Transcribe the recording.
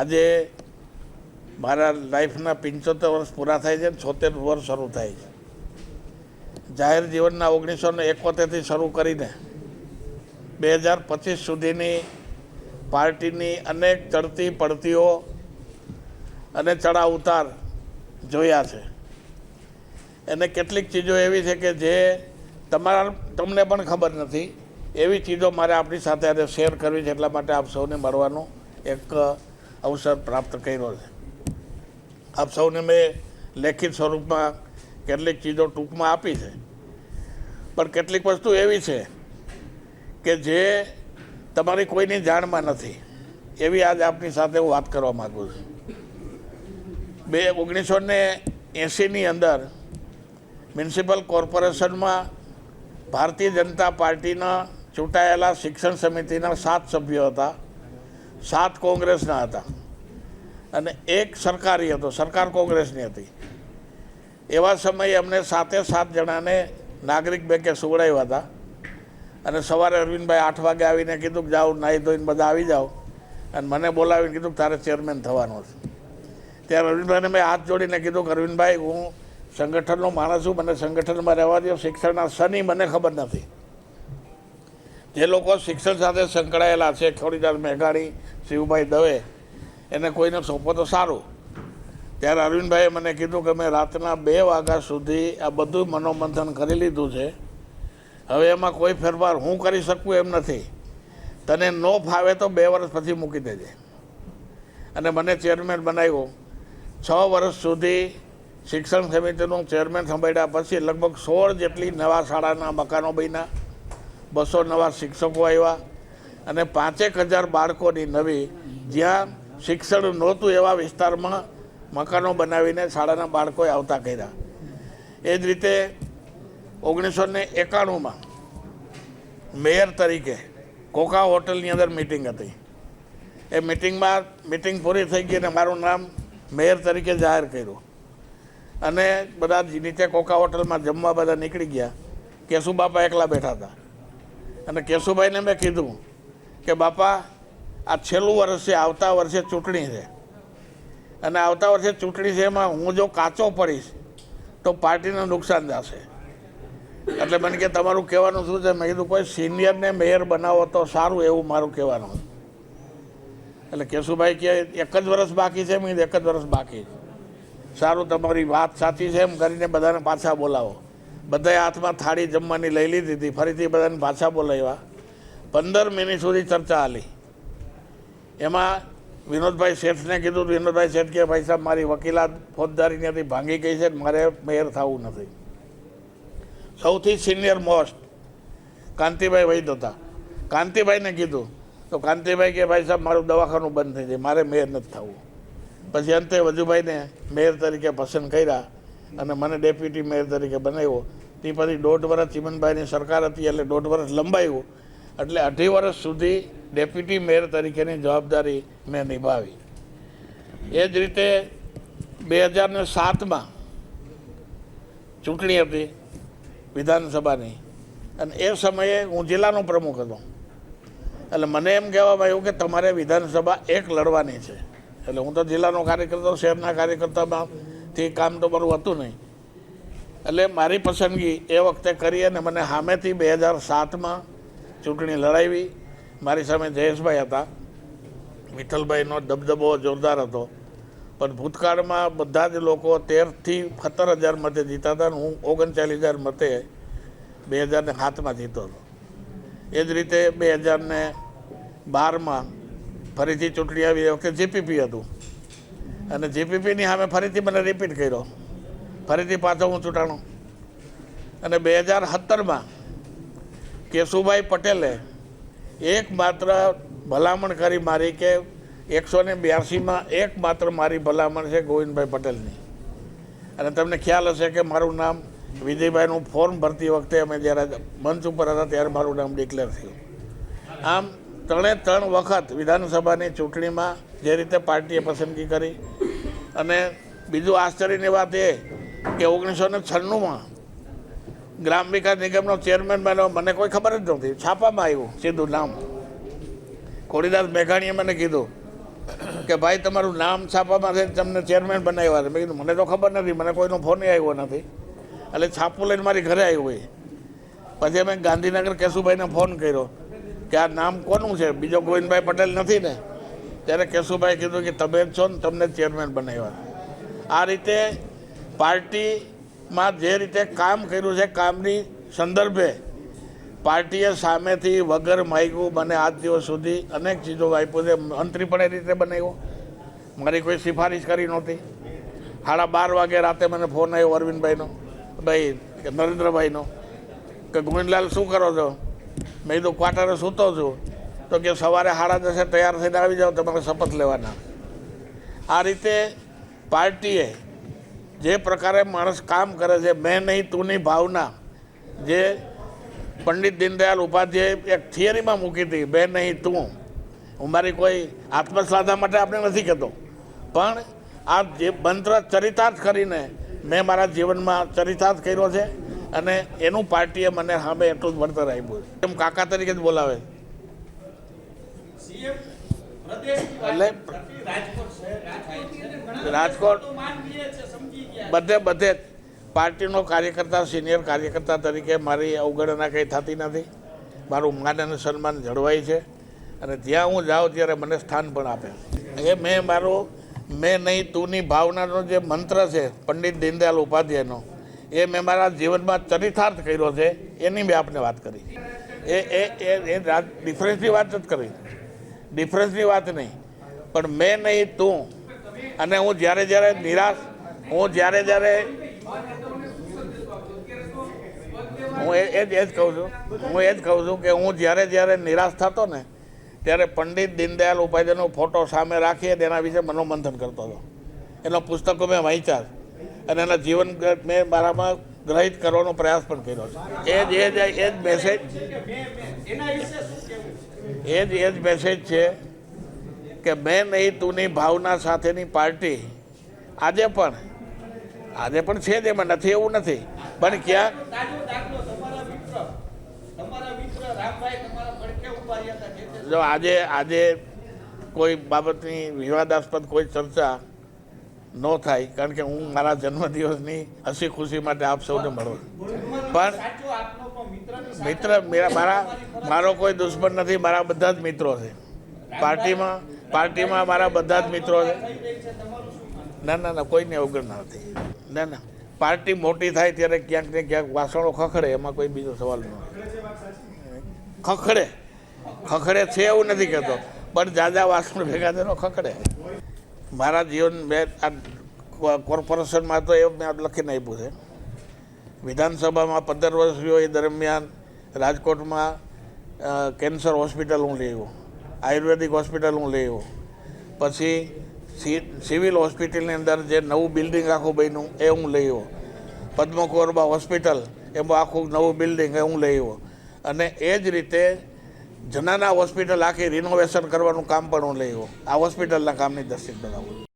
આજે મારા લાઈફના પંચોતેર વર્ષ પૂરા થાય છે છોતેર વર્ષ શરૂ થાય છે. જાહેર જીવનના ઓગણીસો ને એકોતેરથી શરૂ કરીને બે હજાર પચીસ સુધીની પાર્ટીની અનેક ચડતી પડતીઓ અને ચડાવ ઉતાર જોયા છે. અને કેટલીક ચીજો એવી છે કે જે તમારા તમને પણ ખબર નથી. એવી ચીજો મારે આપણી સાથે આજે શેર કરવી છે, એટલા માટે આપ સૌને મળવાનો એક અવસર પ્રાપ્ત કર્યો છે. આપ સૌને મેં લેખિત સ્વરૂપમાં કેટલીક ચીજો ટૂંકમાં આપી છે. પણ કેટલીક વસ્તુ એવી છે કે જે તમારી કોઈની જાણમાં નથી. એવી આજ આપની સાથે હું વાત કરવા માગું છું. બે ઓગણીસો ને એંસીની અંદર મ્યુનિસિપલ કોર્પોરેશનમાં ભારતીય જનતા પાર્ટીના ચૂંટાયેલા શિક્ષણ સમિતિના સાત સભ્યો હતા. સાત કોંગ્રેસના હતા. અને એક સરકારી હતો, સરકાર કોંગ્રેસની હતી. એવા સમયે અમને સાતે સાત જણાને નાગરિક બેંકે સુવડાવ્યા હતા. અને સવારે અરવિંદભાઈ આઠ વાગે આવીને કીધું કે જાઓ, નાહી ધોઈને બધા આવી જાઓ. અને મને બોલાવીને કીધું કે તારે ચેરમેન થવાનો છે. ત્યારે અરવિંદભાઈને મેં હાથ જોડીને કીધું કે અરવિંદભાઈ, હું સંગઠનનો માણસ છું, મને સંગઠનમાં રહેવા દો શિક્ષણના સની મને ખબર નથી. જે લોકો શિક્ષણ સાથે સંકળાયેલા છે, ખોડીદાર મેઘાણી, શિવભાઈ દવે, એને કોઈને સોંપો તો સારું. ત્યારે અરવિંદભાઈએ મને કીધું કે મેં રાતના બે વાગ્યા સુધી આ બધું મનોમંથન કરી લીધું છે. હવે એમાં કોઈ ફેરફાર હું કરી શકું એમ નથી. તને ન ફાવે તો બે વર્ષ પછી મૂકી દેજે. અને મને ચેરમેન બનાવ્યો. છ વર્ષ સુધી શિક્ષણ સમિતિનું ચેરમેન સંભાળ્યા પછી લગભગ સોળ જેટલી નવા શાળાના મકાનો બન્યા. બસો નવા શિક્ષકો આવ્યા અને પાંચેક હજાર બાળકોની નવી જ્યાં શિક્ષણ નહોતું એવા વિસ્તારમાં મકાનો બનાવીને શાળાના બાળકોએ આવતા કર્યા. એ જ રીતે ઓગણીસો ને એકાણુંમાં મેયર તરીકે કોકા હોટલની અંદર મિટિંગ હતી. એ મિટિંગમાં મિટિંગ પૂરી થઈ ગઈ અને મારું નામ મેયર તરીકે જાહેર કર્યું. અને બધા નીચે કોકા હોટલમાં જમવા બધા નીકળી ગયા. કેશુબાપા એકલા બેઠા હતા? અને કેશુભાઈને મેં કીધું કે, બાપા, આ છેલ્લું વર્ષ છે, આવતા વર્ષે ચૂંટણી છે. અને આવતા વર્ષે ચૂંટણી છે એમાં હું જો કાચો પડીશ, તો પાર્ટીને નુકસાન જશે. એટલે મને કે, તમારું કહેવાનું શું છે? મેં કીધું, કોઈ સિનિયરને મેયર બનાવો તો સારું એવું મારું કહેવાનું. એટલે કેશુભાઈ કે એક જ વર્ષ બાકી છે મેં એક જ વર્ષ બાકી છે. સારું, તમારી વાત સાચી છે, એમ કરીને બધાને પાછા બોલાવો. બધાએ હાથમાં થાળી જમવાની લઈ લીધી હતી. ફરીથી બધાને પાછા બોલાવ્યા. પંદર મિનિટ સુધી ચર્ચા હાલી. એમાં વિનોદભાઈ શેઠને કીધું વિનોદભાઈ શેઠ કે, ભાઈ સાહેબ, મારી વકીલાત ફોજદારીની ભાંગી ગઈ છે, મારે મેયર થવું નથી. સૌથી સિનિયર મોસ્ટ કાંતિભાઈ વૈદ હતા કાંતિભાઈને કીધું, તો કાંતિભાઈ કે, ભાઈ સાહેબ, મારું દવાખાનું બંધ થઈ જાય, મારે મેયર નથી થવું. પછી અંતે વજુભાઈને મેયર તરીકે પસંદ કર્યા અને મને ડેપ્યુટી મેયર તરીકે બનાવ્યો. તે પછી દોઢ વર્ષ ચિમનભાઈની સરકાર હતી એટલે દોઢ વર્ષ લંબાયું. એટલે અઢી વર્ષ સુધી ડેપ્યુટી મેયર તરીકેની જવાબદારી મેં નિભાવી. એ જ રીતે બે હજારને સાતમાં ચૂંટણી હતી વિધાનસભાની. અને એ સમયે હું જિલ્લાનો પ્રમુખ હતો. એટલે મને એમ કહેવામાં આવ્યું કે તમારે વિધાનસભા એક લડવાની છે. એટલે હું તો જિલ્લાનો કાર્યકર્તા, શહેરના કાર્યકર્તામાંથી કામ તો મારું હતું નહીં. એટલે મારી પસંદગી એ વખતે કરી અને મને સામેથી બે હજાર સાતમાં ચૂંટણી લડાવી. મારી સામે જયેશભાઈ હતા. વિઠ્ઠલભાઈનો દબદબો જોરદાર હતો. પણ ભૂતકાળમાં બધા જ લોકો તેરથી સત્તર હજાર મતે જીતા હતા અને હું ઓગણચાલીસ હજાર મતે બે હજારને સાતમાં જીતો હતો. એ જ રીતે બે હજારને બારમાં ફરીથી ચૂંટણી આવી એ વખતે જેપીપી હતું. અને જેપીપીની સામે ફરીથી મને રિપીટ કર્યો. ફરીથી પાછો હું ચૂંટાણો. અને બે હજાર સત્તરમાં કેશુભાઈ પટેલે એકમાત્ર ભલામણ કરી મારી કે એકસો ને બ્યાસીમાં એકમાત્ર મારી ભલામણ છે ગોવિંદભાઈ પટેલની. અને તમને ખ્યાલ હશે કે મારું નામ વિજયભાઈનું ફોર્મ ભરતી વખતે અમે જ્યારે મંચ ઉપર હતા ત્યારે મારું નામ ડિક્લેર થયું. આમ ત્રણે ત્રણ વખત વિધાનસભાની ચૂંટણીમાં જે રીતે પાર્ટીએ પસંદગી કરી. અને બીજું આશ્ચર્યની વાત એ કે ઓગણીસો ને છન્નુંમાં ગ્રામ વિકાસ નિગમનો ચેરમેન બન્યો. મને કોઈ ખબર જ નહોતી. છાપામાં આવ્યું, સીધું નામ. ખોડીદાસ મેઘાણીએ મને કીધું કે ભાઈ, તમારું નામ છાપામાં છે, તમને ચેરમેન બનાવ્યા છે. મેં કીધું, મને તો ખબર નથી, મને કોઈનો ફોન આવ્યો નથી. એટલે છાપું લઈને મારી ઘરે આવ્યું હોય પછી અમે ગાંધીનગર કેશુભાઈને ફોન કર્યો કે આ નામ કોનું છે? બીજો ગોવિંદભાઈ પટેલ નથી ને. ત્યારે કેશુભાઈ કીધું કે તમે જ છો ને, તમને ચેરમેન બનાવ્યા. આ રીતે પાર્ટીમાં જે રીતે કામ કર્યું છે, કામની સંદર્ભે પાર્ટીએ સામેથી વગર માગ્યું મને આજ દિવસ સુધી અનેક ચીજો આપ્યું છે. મંત્રી પણ એ રીતે બનાવ્યો. મારી કોઈ સિફારિશ કરી નહોતી. સાડા બાર વાગે રાતે મને ફોન આવ્યો અરવિંદભાઈનો, ભાઈ, કે નરેન્દ્રભાઈનો, કે ગોવિંદલાલ શું કરો છો? મેં કીધું, ક્વાર્ટરે સૂતો છું. તો કે, સવારે સાડા દસે તૈયાર થઈને આવી જાઓ, તમારે શપથ લેવાના. આ રીતે પાર્ટીએ જે પ્રકારે માણસ કામ કરે છે મેં નહીં તુંની ભાવના જે પંડિત દીનદયાલ ઉપાધ્યાય એક થિયરીમાં મૂકી હતી બે નહીં તું. હું મારી કોઈ આત્મશ્રદ્ધા માટે આપણે નથી કહેતો. પણ આ જે મંત્ર ચરિતાર્થ કરીને મેં મારા જીવનમાં ચરિતાર્થ કર્યો છે અને એનું પાર્ટીએ મને સામે એટલું જ વળતર આપ્યું છે. એમ કાકા તરીકે જ બોલાવે. એટલે રાજકોટ બધે બધે પાર્ટીનો કાર્યકર્તા, સિનિયર કાર્યકર્તા તરીકે મારી અવગણના કંઈ થતી નથી. મારું માન અને સન્માન જળવાય છે અને જ્યાં હું જાઉં ત્યારે મને સ્થાન પણ આપે. એ મેં મારો, મેં નહીં, તુંની ભાવનાનો જે મંત્ર છે, પંડિત દીનદયાલ ઉપાધ્યાયનો, એ મેં મારા જીવનમાં ચરિતાર્થ કર્યો છે, એની મેં આપને વાત કરી. એ એ એ ડિફરન્સની વાત જ કરી. ડિફરન્સની વાત નહીં. પણ મેં નહીં, તું, અને હું જ્યારે જ્યારે નિરાશ હું જ્યારે જ્યારે હું એ જ એ જ કહું છું. હું એ જ કહું છું કે હું જ્યારે જ્યારે નિરાશ થતો ને, ત્યારે પંડિત દીનદયાલ ઉપાધ્યાયનો ફોટો સામે રાખી અને એના વિશે મનોમંથન કરતો હતો. એના પુસ્તકો મેં વાંચ્યા અને એના જીવન મેં મારામાં ગ્રહિત કરવાનો પ્રયાસ પણ કર્યો છે. એ જ એ જ એ જ મેસેજ એ જ એ જ મેસેજ છે કે મેં નહીં તુંની ભાવના સાથેની પાર્ટી. આજે પણ આજે પણ છે એમાં નથી એવું નથી. પણ ક્યાંક હતા જે આજે આજે કોઈ બાબતની વિવાદાસ્પદ કોઈ ચર્ચા ન થાય કારણ કે હું મારા જન્મદિવસની હસી ખુશી માટે આપ સૌને મળું. પણ મિત્ર મારા મારો કોઈ દુશ્મન નથી મારા બધા જ મિત્રો છે. પાર્ટીમાં પાર્ટીમાં મારા બધા જ મિત્રો છે. ના ના ના, કોઈને અવગણના નથી ના ના પાર્ટી મોટી થાય ત્યારે ક્યાંક ને ક્યાંક વાસણો ખખડે, એમાં કોઈ બીજો સવાલ ન ખખડે ખખડે છે એવું નથી કહેતો, પણ જાજા વાસણ ભેગા થયેલો ખખડે. મારા જીવન મેં આ કોર્પોરેશનમાં તો એવું મેં લખીને આપ્યું છે. વિધાનસભામાં પંદર વર્ષ રહ્યો એ દરમિયાન રાજકોટમાં કેન્સર હોસ્પિટલ હું લઈ આવ્યો. આયુર્વેદિક હોસ્પિટલ હું લઈ આવ્યો. પછી સિવિલ હોસ્પિટલની અંદર જે નવું બિલ્ડિંગ આખું બન્યું, એ હું લઈ આવ્યો. પદ્મકોરબા હોસ્પિટલ, એમાં આખું નવું બિલ્ડિંગ એ હું લઈ આવ્યો. અને એ જ રીતે જનાના હોસ્પિટલ આખી રિનોવેશન કરવાનું કામ પણ હું લઈ આવ્યો. આ હોસ્પિટલના કામની દર્શિત બનાવું